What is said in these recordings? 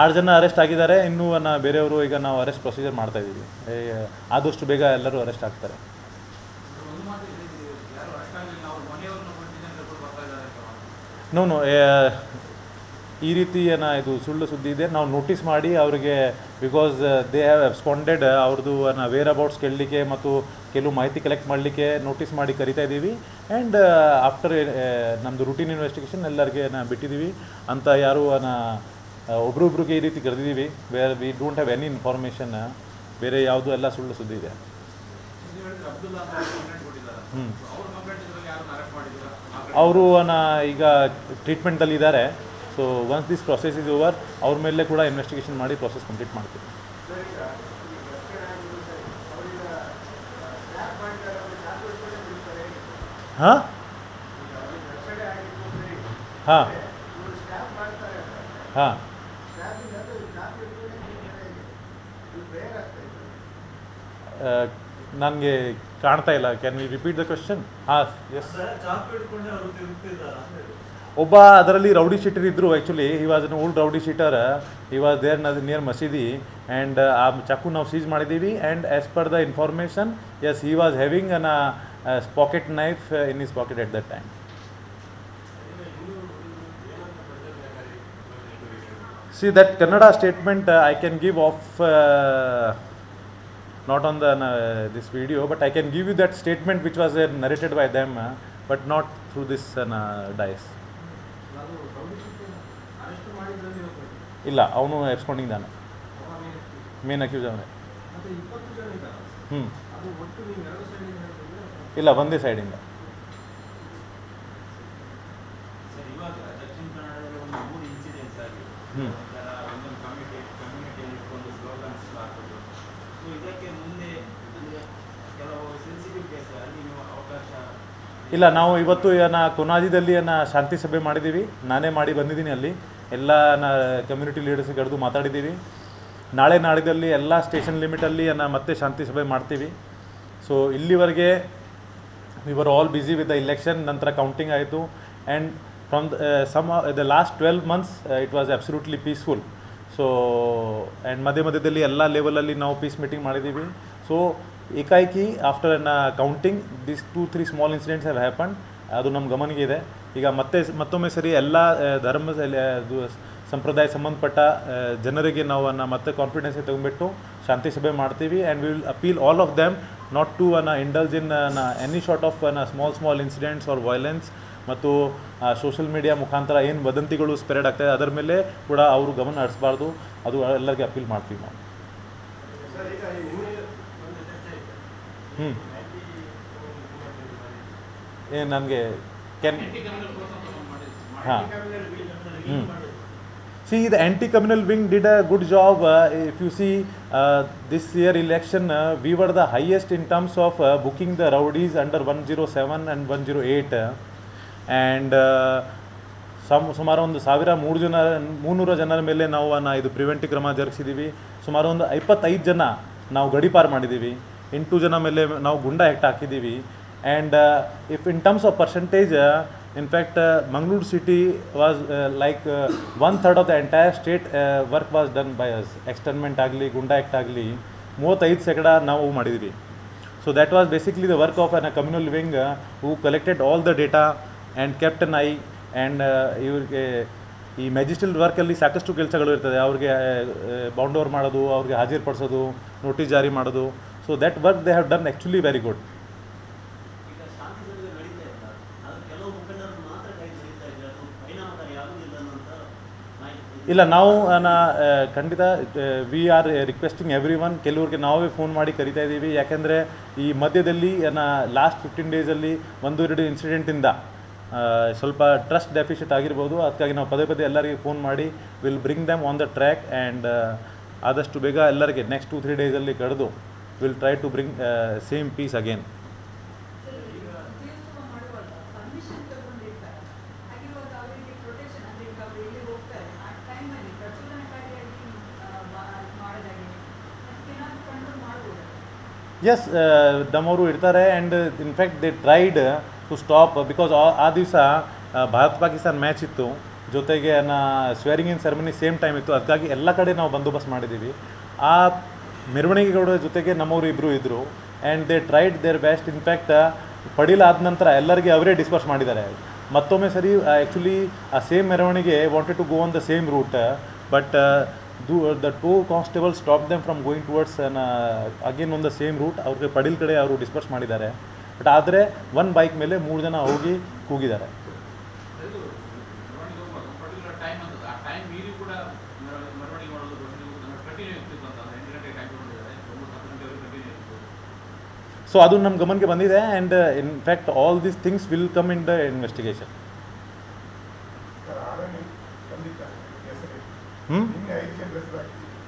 ಆರು ಜನ ಅರೆಸ್ಟ್ ಆಗಿದ್ದಾರೆ. ಇನ್ನೂ ನಾ ಬೇರೆಯವರು ಈಗ ನಾವು ಅರೆಸ್ಟ್ ಪ್ರೊಸೀಜರ್ ಮಾಡ್ತಾ ಇದ್ದೀವಿ. ಆದಷ್ಟು ಬೇಗ ಎಲ್ಲರೂ ಅರೆಸ್ಟ್ ಆಗ್ತಾರೆ. ಒಂದು ಮಾತು ಹೇಳಿದ್ದೀವಿ ಯಾರು ಅರ್ಥ ಆಗಲಿಲ್ಲ ಅವ್ರ ಮನೆಯವ್ರನ್ನ ಕೊಟ್ಟಿದ್ದೆ ಅಂತ ಕೂಡ ಬರ್ತಾ ಇದ್ದಾರೆ ಅಂತ ನೋ ನೋ ಈ ರೀತಿ ಏನ ಇದು ಸುಳ್ಳು ಸುದ್ದಿ ಇದೆ. ನಾವು ನೋಟಿಸ್ ಮಾಡಿ ಅವರಿಗೆ ಬಿಕಾಸ್ ದೇ ಹ್ಯಾವ್ ಎಬ್ಸ್ಪಾಂಡೆಡ್ ಅವ್ರದ್ದು ವೇರ್ ಅಬೌಟ್ಸ್ ಕೇಳಲಿಕ್ಕೆ ಮತ್ತು ಕೆಲವು ಮಾಹಿತಿ ಕಲೆಕ್ಟ್ ಮಾಡಲಿಕ್ಕೆ ನೋಟಿಸ್ ಮಾಡಿ ಕರಿತಾ ಇದ್ದೀವಿ. ಆ್ಯಂಡ್ ಆಫ್ಟರ್ ನಮ್ಮದು ರುಟೀನ್ ಇನ್ವೆಸ್ಟಿಗೇಷನ್ ಎಲ್ಲರಿಗೆ ಬಿಟ್ಟಿದ್ದೀವಿ. ಅಂತ ಯಾರು ನಾ ಒಬ್ರೊಬ್ರಿಗೆ ಈ ರೀತಿ ಕರೆದಿದ್ದೀವಿ. Where we don't have any information ಬೇರೆ ಯಾವುದು ಎಲ್ಲ ಸುಳ್ಳು ಸುದ್ದಿ ಇದೆ. ಹ್ಞೂ ಅವರು ಈಗ ಟ್ರೀಟ್ಮೆಂಟಲ್ಲಿ ಇದ್ದಾರೆ. So once this process is over ಅವ್ರ ಮೇಲೆ ಕೂಡ ಇನ್ವೆಸ್ಟಿಗೇಷನ್ ಮಾಡಿ ಪ್ರೊಸೆಸ್ ಕಂಪ್ಲೀಟ್ ಮಾಡ್ತೀವಿ. ಹಾಂ? ಹಾಂ. ಹಾಂ. ನನಗೆ ಕಾಣ್ತಾ ಇಲ್ಲ. Can we repeat the question ಹಾಂ ಎಸ್ ಒಬ್ಬ ಅದರಲ್ಲಿ ರೌಡಿ ಶೀಟರ್ ಇದ್ದರು actually he was an old rowdy sheeter. He was there near ಮಸೀದಿ. ಆ್ಯಂಡ್ ಆ ಚಾಕು ನಾವು ಸೀಸ್ ಮಾಡಿದ್ದೀವಿ and as per the information as he was having an pocket knife in his pocket at that time See that Kannada statement uh, I can give off uh, not on the uh, this video, but I can give you that statement which was uh, narrated by them, uh, but not through this uh, dice. ಮಾಡಿದ್ರಲ್ಲಿ ಹೋಗ್ಬೇಕು ಇಲ್ಲ ಅವನು ಎಬ್ಸ್ಕೊಂಡಿದ್ದಾನೆ main accuse ಅವನೇ ಹ್ಞೂ ಇಲ್ಲ ಒಂದೇ ಸೈಡಿಂದ sir ಇವಾಗ ದಕ್ಷಿಣ ಕನ್ನಡದಲ್ಲಿ ಒಂದು ಮೂರು ಇನ್ಸಿಡೆಂಟ್ಸ್ ಆಗಿದೆ ಹ್ಮ್. ಒಂಥರ ಇಲ್ಲ, ನಾವು ಇವತ್ತು ಏನ ಕೊನಾಜಿದಲ್ಲಿ ಏನ ಶಾಂತಿ ಸಭೆ ಮಾಡಿದ್ದೀವಿ ನಾನೇ ಮಾಡಿ ಬಂದಿದ್ದೀನಿ ಅಲ್ಲಿ. ಎಲ್ಲ ಕಮ್ಯುನಿಟಿ ಲೀಡರ್ಸ್ ಕರೆದು ಮಾತಾಡಿದ್ದೀವಿ. ನಾಳೆ ನಾಡಿದಲ್ಲಿ ಎಲ್ಲ ಸ್ಟೇಷನ್ ಲಿಮಿಟಲ್ಲಿ ಏನ ಮತ್ತೆ ಶಾಂತಿ ಸಭೆ ಮಾಡ್ತೀವಿ. ಸೊ ಇಲ್ಲಿವರೆಗೆ we were all busy with the election ನಂತರ ಕೌಂಟಿಂಗ್ ಆಯಿತು. And from some the last twelve months it was absolutely peaceful so and ಮಧ್ಯ ಮಧ್ಯದಲ್ಲಿ ಎಲ್ಲ ಲೆವೆಲಲ್ಲಿ ನಾವು ಪೀಸ್ ಮೀಟಿಂಗ್ ಮಾಡಿದ್ದೀವಿ ಸೊ ಏಕಾಏಕಿ after an counting this two three small incidents have happen ಅದು ನಮ್ಮ ಗಮನಿಗೆ ಇದೆ ಈಗ ಮತ್ತೆ ಮತ್ತೊಮ್ಮೆ ಸರಿ ಎಲ್ಲ ಧರ್ಮ ಸಂಪ್ರದಾಯ ಸಂಬಂಧಪಟ್ಟ ಜನರಿಗೆ ನಾವು ಮತ್ತೆ ಕಾನ್ಫಿಡೆನ್ಸ್ ತಗೊಂಡ್ಬಿಟ್ಟು ಶಾಂತಿ ಸಭೆ ಮಾಡ್ತೀವಿ and will appeal all of them not to ಅನ್ನ indulge in any short of ಅನ್ನ small small incidents or violence ಮತ್ತು ಸೋಷಿಯಲ್ ಮೀಡಿಯಾ ಮುಖಾಂತರ ಏನು ವದಂತಿಗಳು ಸ್ಪ್ರೆಡ್ ಆಗ್ತಾಯಿದೆ ಅದರ ಮೇಲೆ ಕೂಡ ಅವರು ಗಮನ ಹರಿಸಬಾರ್ದು. ಅದು ಎಲ್ಲರಿಗೆ ಅಪೀಲ್ ಮಾಡ್ತೀವಿ ನಾವು. ಹ್ಞೂ ಏನು ನನಗೆ ಕೆನ್ ಹಾಂ. Hmm. See, the anti-communal wing did a good job. Uh, if you see uh, this year election, uh, we were the highest in terms of uh, booking the rowdies under 107 and 108. uh, and uh, some ಸುಮಾರು ಒಂದು ಸಾವಿರ ಮೂರು ಜನ ಮೂನ್ನೂರು ಜನರ ಮೇಲೆ ನಾವು ನಾ ಇದು ಪ್ರಿವೆಂಟಿವ್ ಕ್ರಮ ಜರುಗಿಸಿದ್ದೀವಿ ಸುಮಾರು ಒಂದು ಇಪ್ಪತ್ತೈದು ಜನ ನಾವು ಗಡಿಪಾರು ಮಾಡಿದ್ದೀವಿ ಎಂಟು ಜನ ಮೇಲೆ ನಾವು ಗುಂಡ ಹೆಕ್ಟ್ ಹಾಕಿದ್ದೀವಿ and if in terms of percentage in fact Mangaluru city was like one third of the entire state work was done by us externment ಆಗಲಿ ಗುಂಡಾ ಆ್ಯಕ್ಟ್ ಆಗಲಿ ಮೂವತ್ತೈದು ಶೇಕಡ ನಾವು ಮಾಡಿದ್ವಿ. So that was basically the work of an communal wing who collected all the data and captain I and ಇವ್ರಿಗೆ, ಈ ಮೆಜಿಸ್ಟ್ರಲ್ ವರ್ಕಲ್ಲಿ ಸಾಕಷ್ಟು ಕೆಲಸಗಳು ಇರ್ತದೆ. ಅವ್ರಿಗೆ ಬೌಂಡ್ ಓವರ್ ಮಾಡೋದು, ಅವ್ರಿಗೆ ಹಾಜರುಪಡಿಸೋದು ನೋಟಿಸ್ ಜಾರಿ ಮಾಡೋದು. So that work they have done actually very good ಈಗ ಶಾಂತಿ ಸಭೆ ನಡೀತಾ ಇರ್ತದೆ ಅದು ಕೆಲವು ಮುಖಂಡರು ಮಾತ್ರ ಕೈ ಹಿಡಿತಾ ಇದ್ದಾರೆ ಅದು ಪರಿಣಾಮಕಾರಿ ಆಗುವುದಿಲ್ಲ ಅನ್ನೋಂಥ ಮಾಹಿತಿ ಇಲ್ಲ, ನಾವು ನಾ ಖಂಡಿತ we are requesting every one ಕೆಲವ್ರಿಗೆ ನಾವೇ ಫೋನ್ ಮಾಡಿ ಕರಿತಾ ಇದ್ದೀವಿ. ಯಾಕೆಂದರೆ ಈ ಮಧ್ಯದಲ್ಲಿ ನಾ ಲಾಸ್ಟ್ ಫಿಫ್ಟೀನ್ ಡೇಸಲ್ಲಿ ಒಂದು ಎರಡು ಇನ್ಸಿಡೆಂಟಿಂದ ಸ್ವಲ್ಪ ಟ್ರಸ್ಟ್ ಡೆಫಿಷಿಟ್ ಆಗಿರ್ಬೋದು. ಅದಕ್ಕಾಗಿ ನಾವು ಪದೇ ಪದೇ ಎಲ್ಲರಿಗೆ ಫೋನ್ ಮಾಡಿ will bring them on the track and ಆದಷ್ಟು ಬೇಗ ಎಲ್ಲರಿಗೆ ನೆಕ್ಸ್ಟ್ ಟು ತ್ರೀ ಡೇಸಲ್ಲಿ ಕಡಿದು will try to bring same peace again S ನಮ್ಮವರು ಇರ್ತಾರೆ and in fact they tried to stop because ಆ ದಿವಸ ಭಾರತ್ ಪಾಕಿಸ್ತಾನ ಮ್ಯಾಚ್ ಇತ್ತು. ಜೊತೆಗೆ, ನಾ swearing in ceremony same time ಇತ್ತು. ಅದಕ್ಕಾಗಿ ಎಲ್ಲ ಕಡೆ ನಾವು ಬಂದೋಬಸ್ತ್ ಮಾಡಿದ್ದೀವಿ ಆ ಮೆರವಣಿಗೆಗಳ ಜೊತೆಗೆ ನಮ್ಮವರು ಇಬ್ಬರು ಇದ್ದರು and they tried their best in fact ಪಡೀಲಾದ ನಂತರ ಎಲ್ಲರಿಗೆ ಅವರೇ ಡಿಸ್ಪರ್ಸ್ ಮಾಡಿದ್ದಾರೆ. ಮತ್ತೊಮ್ಮೆ ಸರಿ ಆ್ಯಕ್ಚುಲಿ ಆ ಸೇಮ್ ಮೆರವಣಿಗೆ wanted to go on the same route but the two constable stop them from going towards again on the same route ಅವ್ರಿಗೆ ಪಡಿಲ್ ಕಡೆ ಅವರು ಡಿಸ್ಪರ್ಸ್ ಮಾಡಿದ್ದಾರೆ. ಬಟ್ ಆದರೆ ಒನ್ ಬೈಕ್ ಮೇಲೆ ಮೂರು ಜನ ಹೋಗಿ ಕೂಗಿದ್ದಾರೆ. ಸೊ ಅದು ನಮ್ಮ ಗಮನಕ್ಕೆ ಬಂದಿದೆ and in fact all these things will come in the investigation ಹ್ಞೂ ನಿನ್ನೆ ಐದು ಜನ ಹೆಸರು ಹಾಕಿದ್ವಿ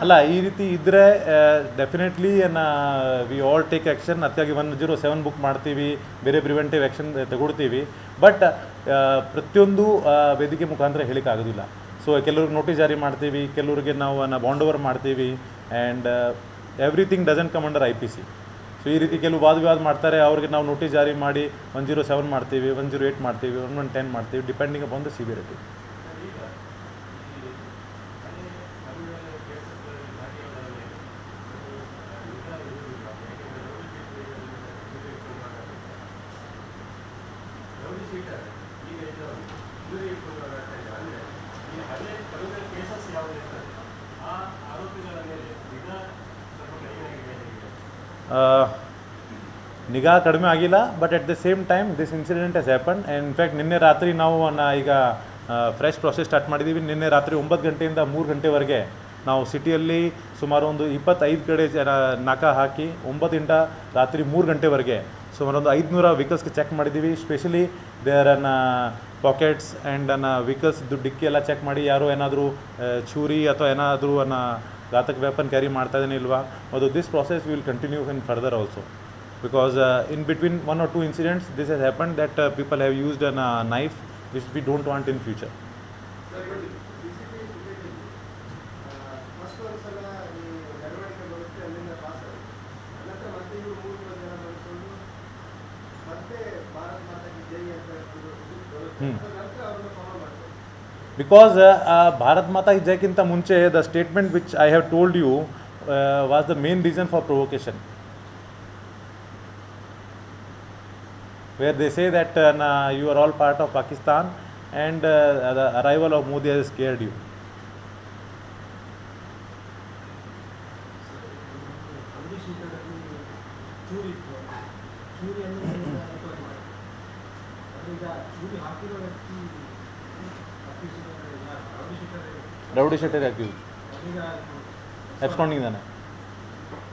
ಅಲ್ಲ, ಈ ರೀತಿ ಇದ್ದರೆ definitely we all take action ಅತ್ಯಾಗಿ one zero seven book ಮಾಡ್ತೀವಿ, ಬೇರೆ ಪ್ರಿವೆಂಟಿವ್ ಆ್ಯಕ್ಷನ್ ತಗೊಳ್ತೀವಿ. ಬಟ್ ಪ್ರತಿಯೊಂದು ವೇದಿಕೆ ಮುಖಾಂತರ ಹೇಳಿಕ್ಕೆ ಆಗೋದಿಲ್ಲ. ಸೊ ಕೆಲವ್ರಿಗೆ ನೋಟಿಸ್ ಜಾರಿ ಮಾಡ್ತೀವಿ, ಕೆಲವ್ರಿಗೆ ನಾವು ಬಾಂಡ್ ಓವರ್ ಮಾಡ್ತೀವಿ and everything doesn't come under I P C so ಈ ರೀತಿ ಕೆಲವು ವಾದ ವಿವಾದ ಮಾಡ್ತಾರೆ, ಅವ್ರಿಗೆ ನಾವು ನೋಟಿಸ್ ಜಾರಿ ಮಾಡಿ ಒನ್ ಜೀರೋ ಸೆವೆನ್ ಮಾಡ್ತೀವಿ ಒನ್ ಜೀರೋ ಏಯ್ಟ್ ಮಾಡ್ತೀವಿ ಒನ್ ಒನ್ ಟೆನ್ ಮಾಡ್ತೀವಿ ಡಿಪೆಂಡಿಂಗ್ ಅಪಾನ್ ದ ಸಿವಿಯರಿಟಿ ಈಗ ಈ ಮನೆ ಮದುವೆ ಕೇಸಸ್ಗಳಲ್ಲಿ ಭಾಗಿಯಾದವರಿಗೆ ಊಟ ಇರುವುದಿಲ್ಲ ಯಾಕೆಂದರೆ ರೌಡಿ ಶೀಟರ್ ಈಗ ಇದ್ದವರು ದೂರ ಇಟ್ಕೊಂಡು ಓಡಾಡ್ತಾ ಇದ್ದಾರೆ ಅಂದರೆ ನಿಗಾ ಕಡಿಮೆ ಆಗಿಲ್ಲ but at the same time this incident has happen in fact ನಿನ್ನೆ ರಾತ್ರಿ ನಾವು ಈಗ ಫ್ರೆಶ್ ಪ್ರೊಸೆಸ್ ಸ್ಟಾರ್ಟ್ ಮಾಡಿದ್ದೀವಿ ನಿನ್ನೆ ರಾತ್ರಿ ಒಂಬತ್ತು ಗಂಟೆಯಿಂದ ಮೂರು ಗಂಟೆವರೆಗೆ ನಾವು ಸಿಟಿಯಲ್ಲಿ ಸುಮಾರು ಒಂದು ಇಪ್ಪತ್ತೈದು ಕಡೆ ನಾಕ ಹಾಕಿ ಒಂಬತ್ತಿಂದ ರಾತ್ರಿ ಮೂರು ಗಂಟೆವರೆಗೆ ಸುಮಾರು ಒಂದು ಐದುನೂರ ವೆಹಿಕಲ್ಸ್ಗೆ ಚೆಕ್ ಮಾಡಿದ್ದೀವಿ ಸ್ಪೆಷಲಿ ದೇರ್ ಅನ್ನ ಪಾಕೆಟ್ಸ್ ಆ್ಯಂಡ್ ಅನ್ನ ವೆಹಿಕಲ್ಸ್ ಡಿಕ್ಕಿ ಎಲ್ಲ ಚೆಕ್ ಮಾಡಿ ಯಾರೋ ಏನಾದರೂ ಚೂರಿ ಅಥವಾ ಏನಾದರೂ ಅನ್ನ ಘಾತಕ ವ್ಯಾಪನ್ ಕ್ಯಾರಿ ಮಾಡ್ತಾ ಇದ್ದೇನೆ ಇಲ್ವಾ? ಅದು this process will continue in further also because in between one or two incidents this has happen that people have used an knife which we don't want in future because Bharat Mata की जयकिंत मुंचे the statement which I have told you was the main reason for provocation where they say that you are all part of Pakistan and the arrival of Modi has scared you rowdy sheeter active ಈಗ